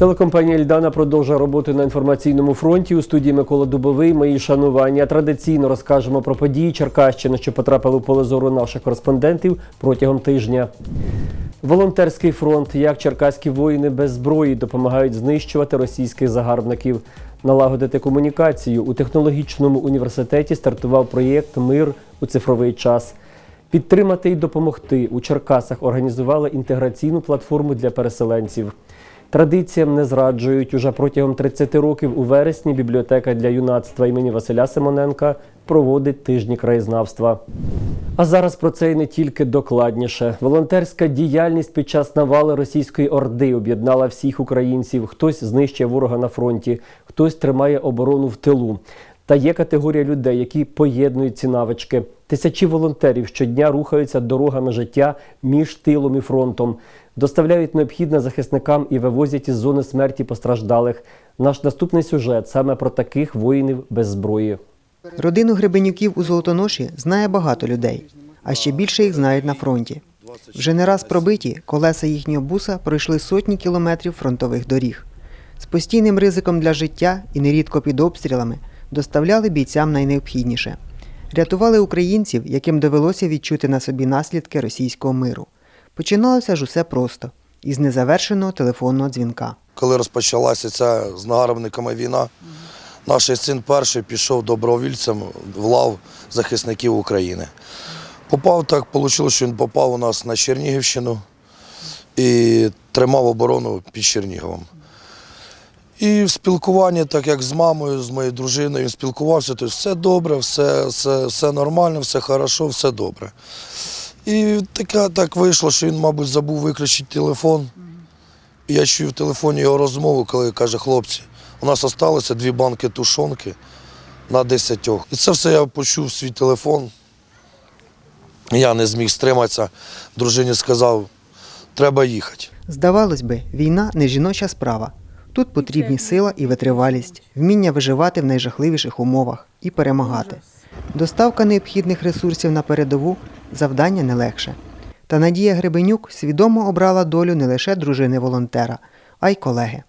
Телекомпанія Ільдана продовжує роботу на інформаційному фронті. У студії Микола Дубовий. Мої шанування. Традиційно розкажемо про події Черкащини, що потрапили в поле зору наших кореспондентів протягом тижня. Волонтерський фронт, як черкаські воїни без зброї допомагають знищувати російських загарбників. Налагодити комунікацію у технологічному університеті стартував проєкт Мир у цифровий час. Підтримати і допомогти у Черкасах організували інтеграційну платформу для переселенців. Традиціям не зраджують. Уже протягом 30 років у вересні бібліотека для юнацтва імені Василя Симоненка проводить тижні краєзнавства. А зараз про це і не тільки докладніше. Волонтерська діяльність під час навали російської орди об'єднала всіх українців. Хтось знищує ворога на фронті, хтось тримає оборону в тилу. Та є категорія людей, які поєднують ці навички. Тисячі волонтерів щодня рухаються дорогами життя між тилом і фронтом, доставляють необхідне захисникам і вивозять із зони смерті постраждалих. Наш наступний сюжет саме про таких воїнів без зброї. Родину Гребенюків у Золотоноші знає багато людей, а ще більше їх знають на фронті. Вже не раз пробиті колеса їхнього буса пройшли сотні кілометрів фронтових доріг. З постійним ризиком для життя і нерідко під обстрілами доставляли бійцям найнеобхідніше. Рятували українців, яким довелося відчути на собі наслідки російського миру. Починалося ж усе просто із незавершеного телефонного дзвінка. Коли розпочалася ця з нагарбниками війна, наш син перший пішов добровільцем в лав захисників України. Попав так, вийшло, що він попав у нас на Чернігівщину і тримав оборону під Черніговом. І в спілкуванні, так як з мамою, з моєю дружиною, він спілкувався, то все добре, все, все, все нормально, все хорошо, все добре. І таке, так вийшло, що він, мабуть, забув виключити телефон. І я чую в телефоні його розмову, коли каже, хлопці, у нас залишилося дві банки тушонки на десятьох. І це все я почув свій телефон. Я не зміг стриматися. Дружині сказав, треба їхати. Здавалось би, війна не жіноча справа. Тут потрібні сила і витривалість, вміння виживати в найжахливіших умовах і перемагати. Доставка необхідних ресурсів на передову завдання не легше. Та Надія Гребенюк свідомо обрала долю не лише дружини волонтера, а й колеги.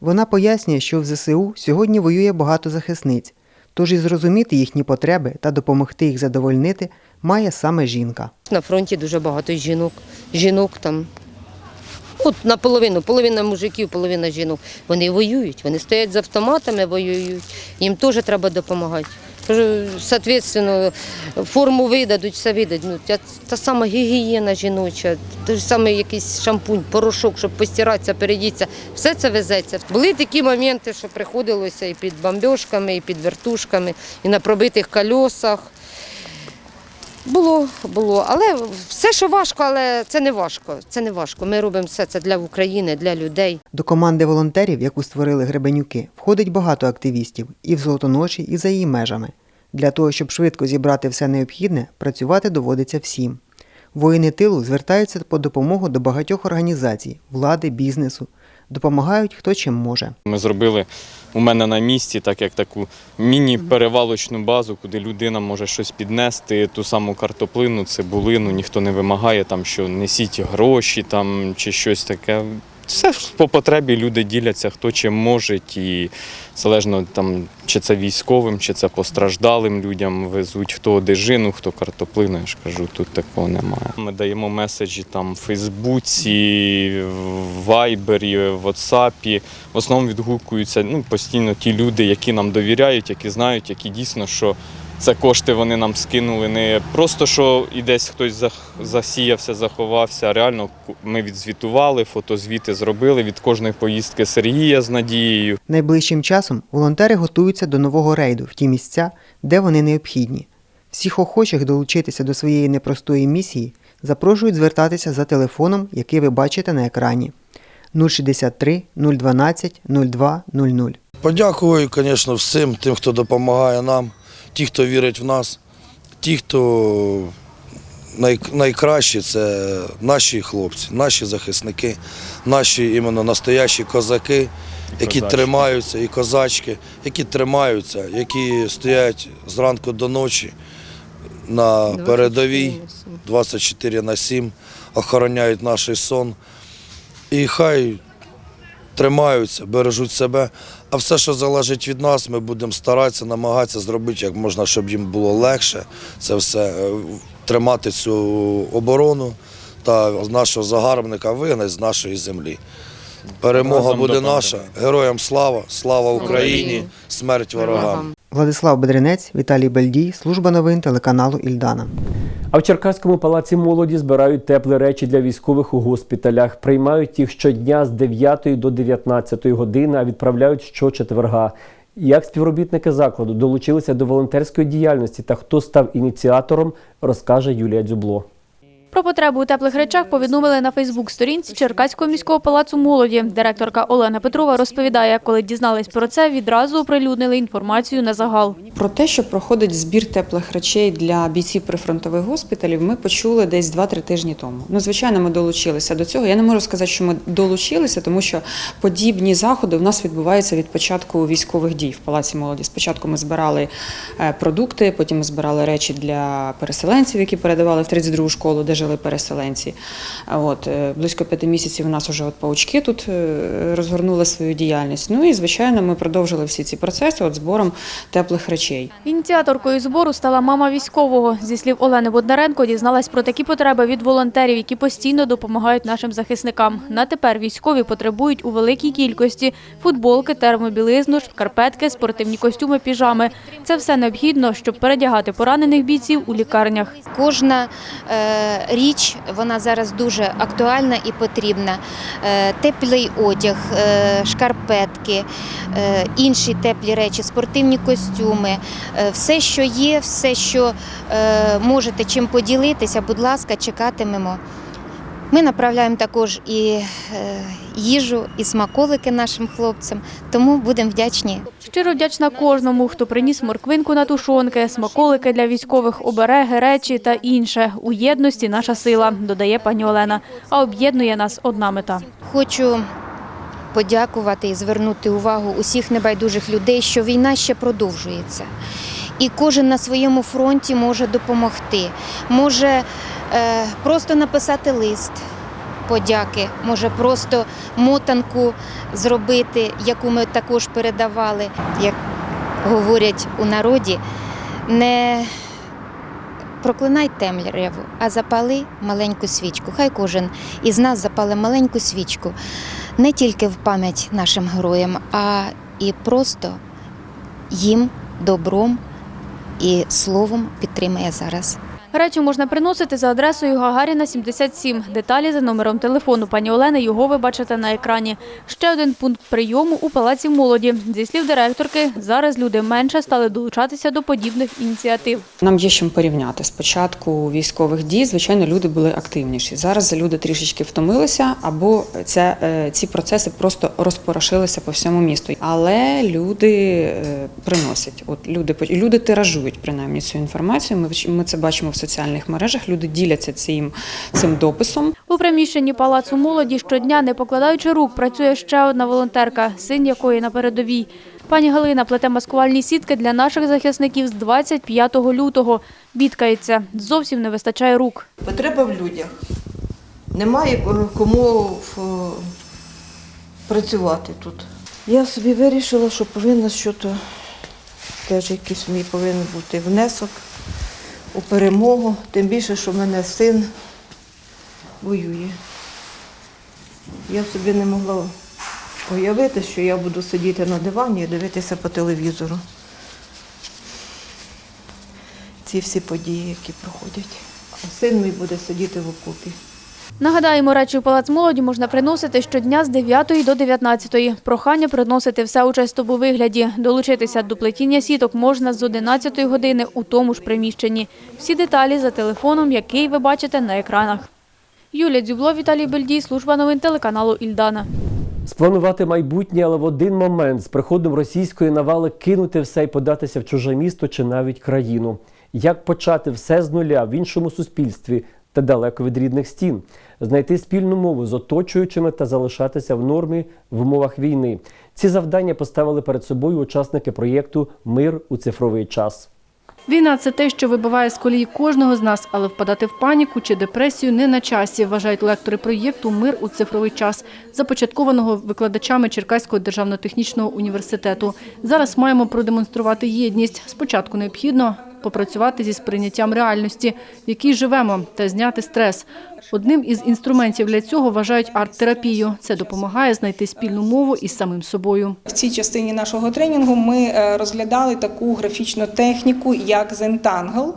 Вона пояснює, що в ЗСУ сьогодні воює багато захисниць, тож і зрозуміти їхні потреби та допомогти їх задовольнити має саме жінка. На фронті дуже багато жінок. Жінок там. От наполовину, половина мужиків, половина жінок. Вони воюють, вони стоять з автоматами, воюють. Їм теж треба допомагати. Соответственно, форму видадуть, все видадуть. Ну, та, сама гігієна жіноча, той самий якийсь шампунь, порошок, щоб постиратися, передітися, Все це везеться. Були такі моменти, що приходилося і під бомбьошками, і під вертушками, і на пробитих кольосах. Було, було, але все, що важко, але це не важко. Це не важко. Ми робимо все це для України, для людей. До команди волонтерів, яку створили Гребенюки, входить багато активістів і в Золотоноші, і за її межами. Для того, щоб швидко зібрати все необхідне, працювати доводиться всім. Воїни тилу звертаються по допомогу до багатьох організацій, влади, бізнесу. Допомагають хто чим може. Ми зробили у мене на місці, так як таку міні-перевалочну базу, куди людина може щось піднести, ту саму картоплину, цибулину, ніхто не вимагає, там, що несіть гроші там, чи щось таке. Все ж по потребі люди діляться, хто чим може, і залежно там, чи це військовим, чи це постраждалим людям везуть, хто одежину, хто картоплину. Я ж кажу, тут такого немає. Ми даємо меседжі там в Фейсбуці, в Вайбері, в Ватсапі. В основному відгукуються ну, постійно ті люди, які нам довіряють, які знають, які дійсно, що це кошти вони нам скинули. Не просто що і десь хтось засіявся, заховався. а Реально ми відзвітували, фотозвіти зробили від кожної поїздки Сергія з Надією. Найближчим часом волонтери готуються до нового рейду в ті місця, де вони необхідні. Всіх охочих долучитися до своєї непростої місії запрошують звертатися за телефоном, який ви бачите на екрані 063 012 02 00. Подякую, звісно, всім тим, хто допомагає нам, ті, хто вірить в нас, ті, хто най, найкращі, це наші хлопці, наші захисники, наші іменно настоящі козаки, які козачки. тримаються, і козачки, які тримаються, які стоять зранку до ночі на передовій 24 на 7, охороняють наш сон. І хай тримаються, бережуть себе. А все, що залежить від нас, ми будемо старатися, намагатися зробити як можна, щоб їм було легше це все е, тримати цю оборону та нашого загарбника вигнати з нашої землі. Перемога Разом буде наша. Героям слава, слава Україні, Україні. смерть ворогам. Владислав Бедренець, Віталій Бельдій, служба новин телеканалу Ільдана. А в Черкаському палаці молоді збирають теплі речі для військових у госпіталях. Приймають їх щодня з 9 до 19 години, а відправляють щочетверга. Як співробітники закладу долучилися до волонтерської діяльності та хто став ініціатором, розкаже Юлія Дзюбло. Про потребу у теплих речах повідомили на Фейсбук-сторінці Черкаського міського палацу молоді. Директорка Олена Петрова розповідає, коли дізнались про це, відразу оприлюднили інформацію на загал. Про те, що проходить збір теплих речей для бійців прифронтових госпіталів, ми почули десь 2-3 тижні тому. Ну, звичайно, ми долучилися до цього. Я не можу сказати, що ми долучилися, тому що подібні заходи в нас відбуваються від початку військових дій в Палаці молоді. Спочатку ми збирали е, продукти, потім ми збирали речі для переселенців, які передавали в 32-гу школу, де жили переселенці. А От е, близько п'яти місяців у нас вже от паучки тут е, розгорнули свою діяльність. Ну і звичайно, ми продовжили всі ці процеси от збором теплих речей. Ініціаторкою збору стала мама військового. Зі слів Олени Боднаренко, дізналась про такі потреби від волонтерів, які постійно допомагають нашим захисникам. На тепер військові потребують у великій кількості футболки, термобілизну, шкарпетки, спортивні костюми, піжами. Це все необхідно, щоб передягати поранених бійців у лікарнях. Кожна е, річ вона зараз дуже актуальна і потрібна. Е, теплий одяг, е, шкарпетки, е, інші теплі речі, спортивні костюми, все, що є, все, що можете чим поділитися, будь ласка, чекатимемо. Ми направляємо також і е, їжу, і смаколики нашим хлопцям, тому будемо вдячні Щиро вдячна кожному, хто приніс морквинку на тушонки, смаколики для військових, обереги, речі та інше. У єдності наша сила, додає пані Олена. А об'єднує нас одна мета. Хочу подякувати і звернути увагу усіх небайдужих людей, що війна ще продовжується. І кожен на своєму фронті може допомогти. Може просто написати лист подяки, може просто мотанку зробити, яку ми також передавали. Як говорять у народі, не проклинай темряву, а запали маленьку свічку. Хай кожен із нас запали маленьку свічку не тільки в пам'ять нашим героям, а і просто їм добром і словом підтримує зараз. Речі можна приносити за адресою Гагаріна 77. Деталі за номером телефону пані Олени його ви бачите на екрані. Ще один пункт прийому у палаці молоді. Зі слів директорки, зараз люди менше стали долучатися до подібних ініціатив. Нам є чим порівняти. Спочатку військових дій, звичайно, люди були активніші. Зараз люди трішечки втомилися, або це, ці процеси просто розпорошилися по всьому місту. Але люди е, приносять. От люди, люди тиражують принаймні цю інформацію. Ми, ми це бачимо в соціальних мережах. Люди діляться цим, цим дописом. У приміщенні палацу молоді щодня, не покладаючи рук, працює ще одна волонтерка, син якої на передовій. Пані Галина плете маскувальні сітки для наших захисників з 25 лютого. Бідкається, зовсім не вистачає рук. Потреба в людях. Немає кому працювати тут. Я собі вирішила, що повинна щось, теж якийсь мій повинен бути внесок у перемогу, тим більше, що в мене син воює. Я собі не могла уявити, що я буду сидіти на дивані і дивитися по телевізору. Ці всі події, які проходять. А син мій буде сидіти в окопі. Нагадаємо, речі у палац молоді можна приносити щодня з 9 до 19. Прохання приносити все у чистому вигляді. Долучитися до плетіння сіток можна з 11 години у тому ж приміщенні. Всі деталі за телефоном, який ви бачите на екранах. Юлія Дзюбло, Віталій Бельдій, служба новин телеканалу Ільдана. Спланувати майбутнє, але в один момент з приходом російської навали кинути все і податися в чуже місто чи навіть країну. Як почати все з нуля в іншому суспільстві та далеко від рідних стін, знайти спільну мову з оточуючими та залишатися в нормі в умовах війни. Ці завдання поставили перед собою учасники проєкту Мир у цифровий час. Війна це те, що вибиває з колії кожного з нас, але впадати в паніку чи депресію не на часі, вважають лектори проєкту Мир у цифровий час, започаткованого викладачами Черкаського державно-технічного університету. Зараз маємо продемонструвати єдність. Спочатку необхідно попрацювати зі сприйняттям реальності, в якій живемо, та зняти стрес. Одним із інструментів для цього вважають арт-терапію. Це допомагає знайти спільну мову із самим собою. В цій частині нашого тренінгу ми е, розглядали таку графічну техніку, як Zentangle.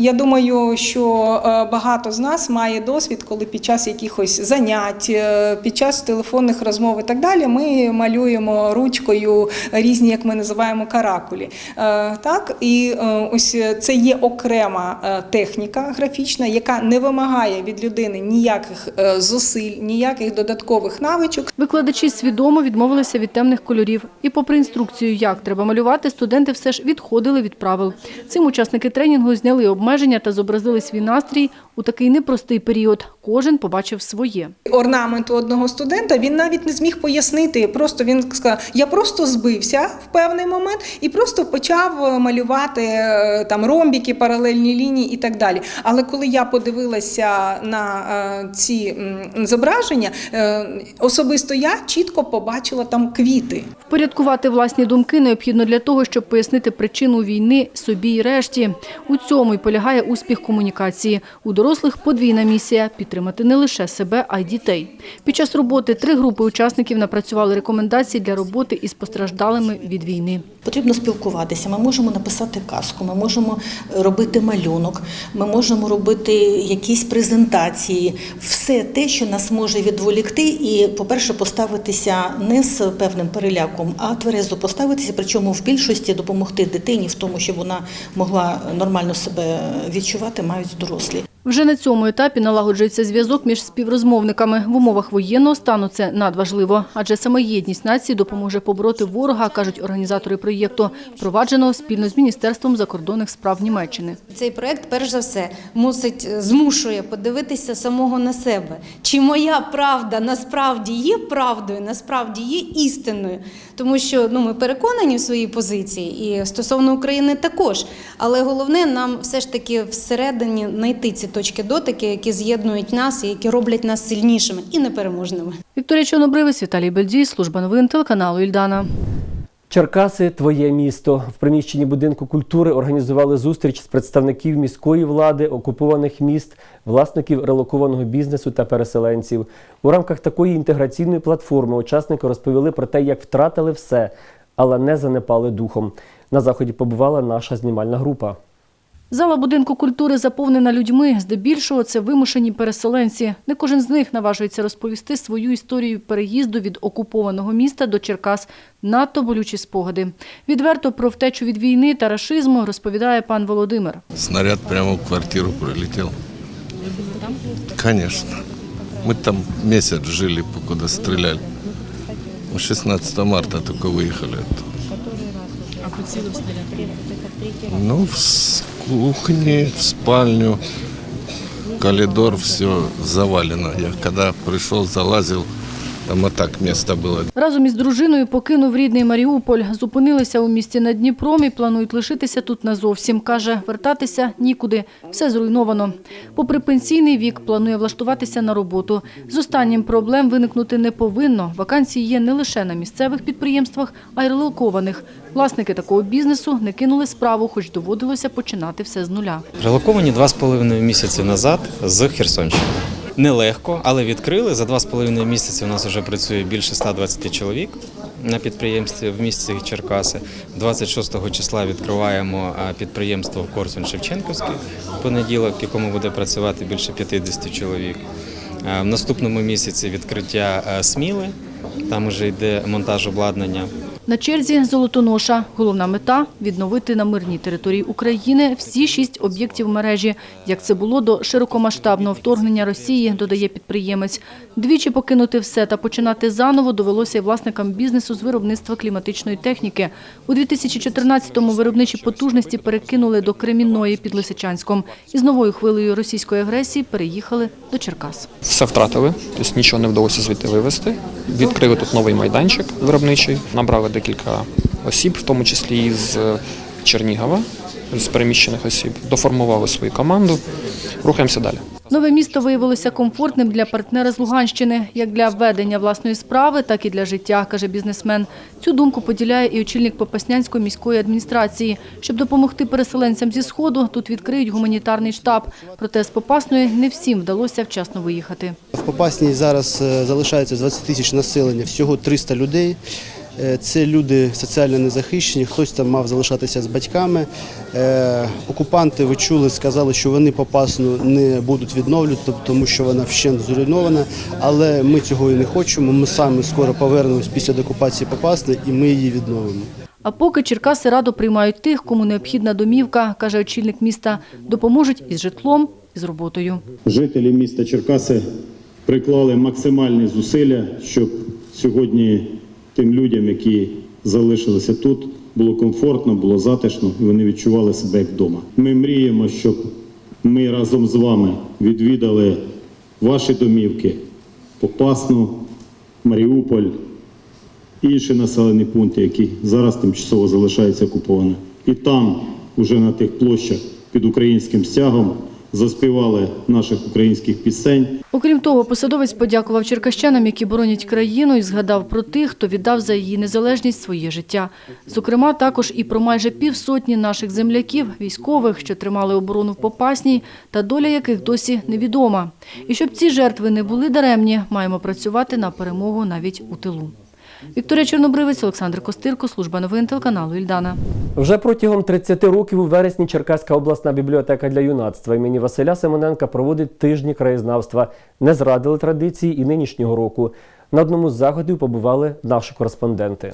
Я думаю, що е, багато з нас має досвід, коли під час якихось занять, е, під час телефонних розмов і так далі, ми малюємо ручкою різні, як ми називаємо, каракулі. Е, Так, і ось це є окрема техніка графічна, яка не вимагає від людини ніяких зусиль, ніяких додаткових навичок. Викладачі свідомо відмовилися від темних кольорів. І попри інструкцію, як треба малювати, студенти все ж відходили від правил. Цим учасники тренінгу зняли обмеження та зобразили свій настрій у такий непростий період. Кожен побачив своє. орнаменту одного студента він навіть не зміг пояснити. Просто він сказав, я просто збився в певний момент і просто почав е, малювати е, там ромбіки, паралельні лінії і так далі. Але коли я подивилася на е, ці зображення, особисто я чітко побачила там квіти. Впорядкувати власні думки необхідно для того, щоб пояснити причину війни собі і решті. У цьому й полягає успіх комунікації. У дорослих подвійна місія – підтримати не лише себе, а й дітей. Під час роботи три групи учасників напрацювали рекомендації для роботи із постраждалими від війни. Потрібно спілкуватися. Ми можемо написати казку, ми можемо робити малюнок, ми можемо робити якісь презентації, все те, що нас може відволікти, і, по-перше, поставитися не з певним переляком, а тверезо поставитися, причому в більшості допомогти дитині в тому, щоб вона могла нормально себе відчувати, мають дорослі. Вже на цьому етапі налагоджується зв'язок між співрозмовниками. В умовах воєнного стану це надважливо, адже саме єдність нації допоможе побороти ворога, кажуть організатори проєкту, впровадженого спільно з Міністерством закордонних справ Німеччини. Цей проект, перш за все, мусить змушує подивитися самого на себе. Чи моя правда насправді є правдою, насправді є істиною? Тому що ну, ми переконані в своїй позиції, і стосовно України також. Але головне нам все ж таки всередині знайти ці точки дотики, які з'єднують нас і які роблять нас сильнішими і непереможними. Вікторія Чорнобривець, Віталій Бельдій, служба новин телеканалу Ільдана. Черкаси твоє місто. В приміщенні будинку культури організували зустріч з представників міської влади, окупованих міст, власників релокованого бізнесу та переселенців. У рамках такої інтеграційної платформи учасники розповіли про те, як втратили все, але не занепали духом. На заході побувала наша знімальна група. Зала будинку культури заповнена людьми. Здебільшого це вимушені переселенці. Не кожен з них наважується розповісти свою історію переїзду від окупованого міста до Черкас. Надто болючі спогади. Відверто про втечу від війни та рашизму розповідає пан Володимир. Снаряд прямо в квартиру пролетел. Конечно. Мы там месяц жили, покуда стреляли. Мы 16 марта только выехали. оттуда. А поцілив снаряд? Ну, в спальню, коридор, все завалено. Я когда пришел, залазил, там и так место было. Разом із дружиною покинув рідний Маріуполь. Зупинилися у місті над Дніпром і планують лишитися тут назовсім. Каже, вертатися нікуди. Все зруйновано. Попри пенсійний вік, планує влаштуватися на роботу. З останнім проблем виникнути не повинно. Вакансії є не лише на місцевих підприємствах, а й релокованих. Власники такого бізнесу не кинули справу, хоч доводилося починати все з нуля. Релоковані два з половиною місяці назад з Херсонщини. Нелегко, але відкрили. За два з половиною місяці у нас вже працює більше 120 чоловік на підприємстві в місті Черкаси. 26 числа відкриваємо підприємство в Корсунь Шевченківський в понеділок, в якому буде працювати більше 50 чоловік. В наступному місяці відкриття Сміли. Там вже йде монтаж обладнання. На черзі Золотоноша. Головна мета – відновити на мирній території України всі шість об'єктів мережі, як це було до широкомасштабного вторгнення Росії, додає підприємець. Двічі покинути все та починати заново довелося й власникам бізнесу з виробництва кліматичної техніки. У 2014-му виробничі потужності перекинули до Кремінної під Лисичанськом. І з новою хвилею російської агресії переїхали до Черкас. Все втратили, тобто нічого не вдалося звідти вивезти. Відкрили тут новий майданчик виробничий, набрали декілька осіб, в тому числі і з Чернігова з переміщених осіб, доформували свою команду. Рухаємося далі. Нове місто виявилося комфортним для партнера з Луганщини, як для ведення власної справи, так і для життя, каже бізнесмен. Цю думку поділяє і очільник Попаснянської міської адміністрації. Щоб допомогти переселенцям зі Сходу, тут відкриють гуманітарний штаб. Проте з Попасної не всім вдалося вчасно виїхати. В Попасній зараз е, залишається 20 тисяч населення, всього 300 людей. Е, Це люди соціально незахищені, хтось там мав залишатися з батьками. Е, Окупанти, ви чули, сказали, що вони Попасну не будуть відновлювати, тому що вона вщент зруйнована. Але ми цього і не хочемо. Ми самі скоро повернемось після деокупації Попасни і ми її відновимо. А поки Черкаси радо приймають тих, кому необхідна домівка, каже очільник міста, допоможуть із житлом, і з роботою. Жителі міста Черкаси приклали максимальні зусилля, щоб сьогодні тим людям, які залишилися тут, було комфортно, було затишно, і вони відчували себе як вдома. Ми мріємо, щоб ми разом з вами відвідали ваші домівки, Попасну, Маріуполь, інші населені пункти, які зараз тимчасово залишаються окупованими. І там, уже на тих площах під українським стягом, заспівали наших українських пісень. Окрім того, посадовець подякував черкащанам, які боронять країну, і згадав про тих, хто віддав за її незалежність своє життя. Зокрема, також і про майже півсотні наших земляків, військових, що тримали оборону в Попасній, та доля яких досі невідома. І щоб ці жертви не були даремні, маємо працювати на перемогу навіть у тилу. Вікторія Чорнобривець, Олександр Костирко, служба новин телеканалу Ільдана. Вже протягом 30 років у вересні Черкаська обласна бібліотека для юнацтва імені Василя Семененка проводить тижні краєзнавства. Не зрадили традиції і нинішнього року. На одному з заходів побували наші кореспонденти.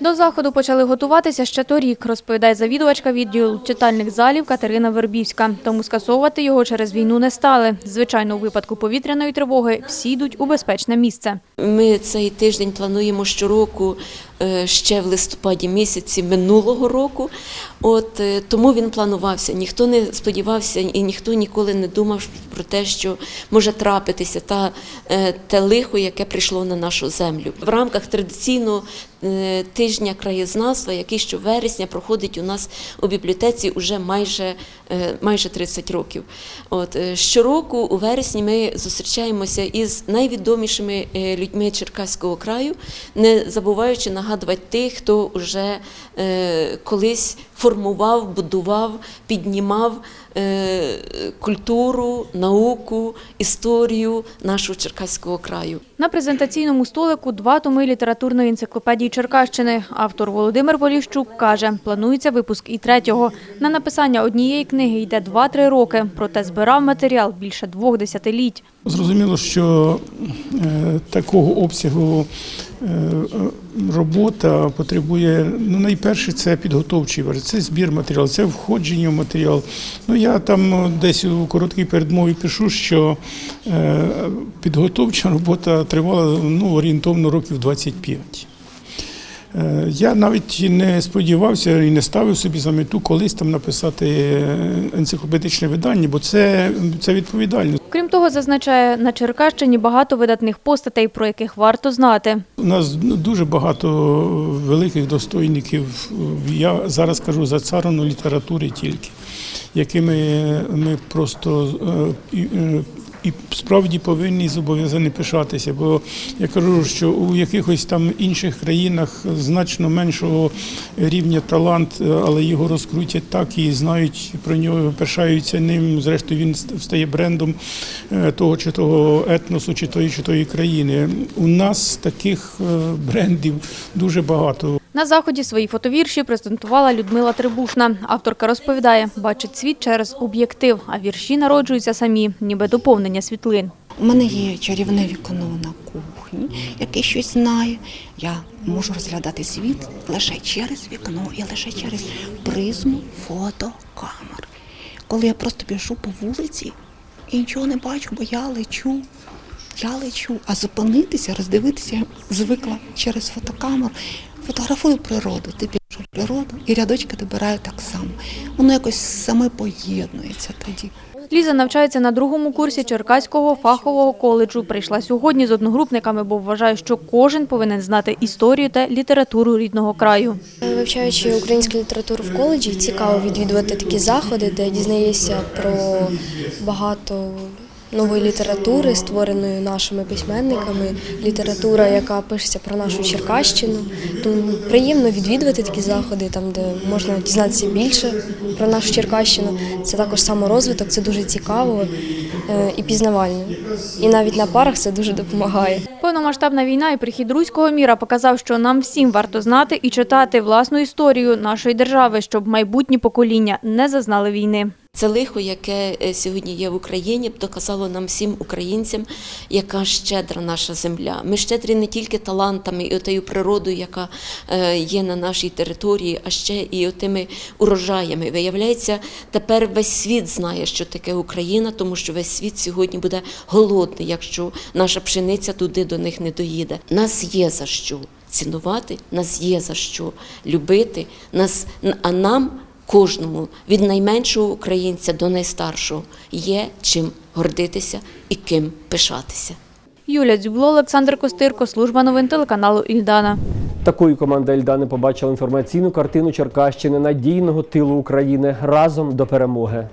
До заходу почали готуватися ще торік, розповідає завідувачка відділу читальних залів Катерина Вербівська. Тому скасовувати його через війну не стали. Звичайно, у випадку повітряної тривоги всі йдуть у безпечне місце. Ми цей тиждень плануємо щороку ще в листопаді місяці минулого року. От е, тому він планувався. Ніхто не сподівався і ніхто ніколи не думав про те, що може трапитися та е, те лихо, яке прийшло на нашу землю. В рамках традиційного е, тижня краєзнавства, який щовересня проходить у нас у бібліотеці уже майже, е, майже 30 років. От е, щороку у вересні ми зустрічаємося із найвідомішими е, людьми Черкаського краю, не забуваючи нагадувати тих, хто вже е, колись формував, будував, піднімав культуру, науку, історію нашого Черкаського краю. На презентаційному столику два томи літературної енциклопедії Черкащини. Автор Володимир Поліщук каже, планується випуск і третього. На написання однієї книги йде 2-3 роки, проте збирав матеріал більше двох десятиліть. Зрозуміло, що е, такого обсягу е, робота потребує, ну, найперше, це підготовчий варіант, це збір матеріалу, це входження в матеріал. Ну, я там десь у короткій передмові пишу, що е, підготовча робота тривала ну, орієнтовно років 25. Е, Я навіть не сподівався і не ставив собі за мету колись там написати е, енциклопедичне видання, бо це, це відповідально. Крім того, зазначає, на Черкащині багато видатних постатей, про яких варто знати. У нас ну, дуже багато великих достойників. Я зараз кажу за царину літератури тільки, якими ми просто е, і, е, і справді повинні зобов'язані пишатися. Бо я кажу, що у якихось там інших країнах значно меншого рівня талант, е, але його розкрутять так і знають про нього, пишаються ним. Зрештою, він стає брендом того чи того етносу, чи тої чи тої країни. У нас таких брендів дуже багато. На заході свої фотовірші презентувала Людмила Трибушна. Авторка розповідає, бачить світ через об'єктив, а вірші народжуються самі, ніби доповнення світлин. У мене є чарівне вікно на кухні, яке щось знає. Я можу розглядати світ лише через вікно і лише через призму фотокамер. Коли я просто біжу по вулиці і нічого не бачу, бо я лечу. Я лечу, а зупинитися, роздивитися звикла через фотокамеру. Фотографую природу, ти в природу і рядочки добираю так само. Воно якось саме поєднується тоді. Ліза навчається на другому курсі Черкаського фахового коледжу. Прийшла сьогодні з одногрупниками, бо вважає, що кожен повинен знати історію та літературу рідного краю. Вивчаючи українську літературу в коледжі, цікаво відвідувати такі заходи, де дізнаєшся про багато нової літератури, створеної нашими письменниками, література, яка пишеться про нашу Черкащину. Тому приємно відвідувати такі заходи, там де можна дізнатися більше про нашу Черкащину. Це також саморозвиток, це дуже цікаво е, і пізнавально. І навіть на парах це дуже допомагає. Повномасштабна війна і прихід руського міра показав, що нам всім варто знати і читати власну історію нашої держави, щоб майбутні покоління не зазнали війни. Це лихо, яке е, сьогодні є в Україні, доказало нам всім українцям, яка щедра наша земля. Ми щедрі не тільки талантами і отею природою, яка е, є на нашій території, а ще і отими урожаями. Виявляється, тепер весь світ знає, що таке Україна, тому що весь світ сьогодні буде голодний, якщо наша пшениця туди до них не доїде. Нас є за що цінувати, нас є за що любити, нас, а нам кожному від найменшого українця до найстаршого є чим гордитися і ким пишатися. Юля Дзюбло, Олександр Костирко, служба новин телеканалу Ільдана. Такою команда Ільдани побачила інформаційну картину Черкащини надійного тилу України разом до перемоги.